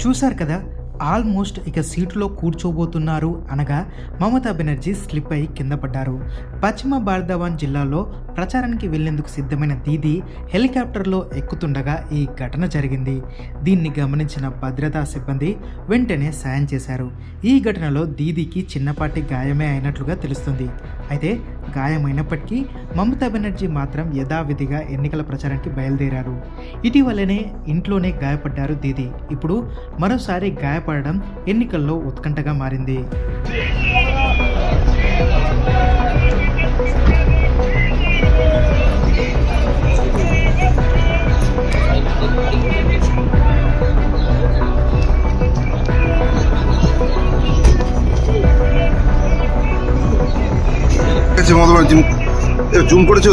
చూశారు కదా ఆల్మోస్ట్ ఇక సీటులో కూర్చోబోతున్నారు అనగా మమతా బెనర్జీ స్లిప్ అయి కింద పడ్డారు. పశ్చిమ బార్దవాన్ జిల్లాలో ప్రచారానికి వెళ్ళేందుకు సిద్ధమైన దీది హెలికాప్టర్లో ఎక్కుతుండగా ఈ ఘటన జరిగింది. దీన్ని గమనించిన భద్రతా సిబ్బంది వెంటనే సాయం చేశారు. ఈ ఘటనలో దీదీకి చిన్నపాటి గాయమే అయినట్లుగా తెలుస్తుంది. అయితే గాయమైనప్పటికీ మమతా బెనర్జీ మాత్రం యథావిధిగా ఎన్నికల ప్రచారానికి బయలుదేరారు. ఇటీవలనే ఇంట్లోనే గాయపడ్డారు దీది. ఇప్పుడు మరోసారి గాయపడడం ఎన్నికల్లో ఉత్కంఠగా మారింది. আছে মতবার জিম জুম করেছ?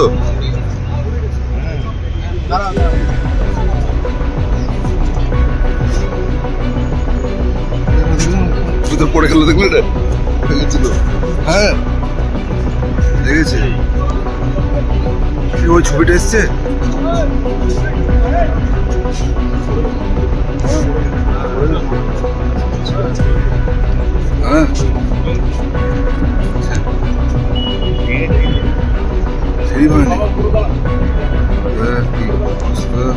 জুতো পড়ে গেল দেখলে হ্যাঁ। দেখেছি ওই ছবিটা এসছে? bir örnek. Ve ilk baskı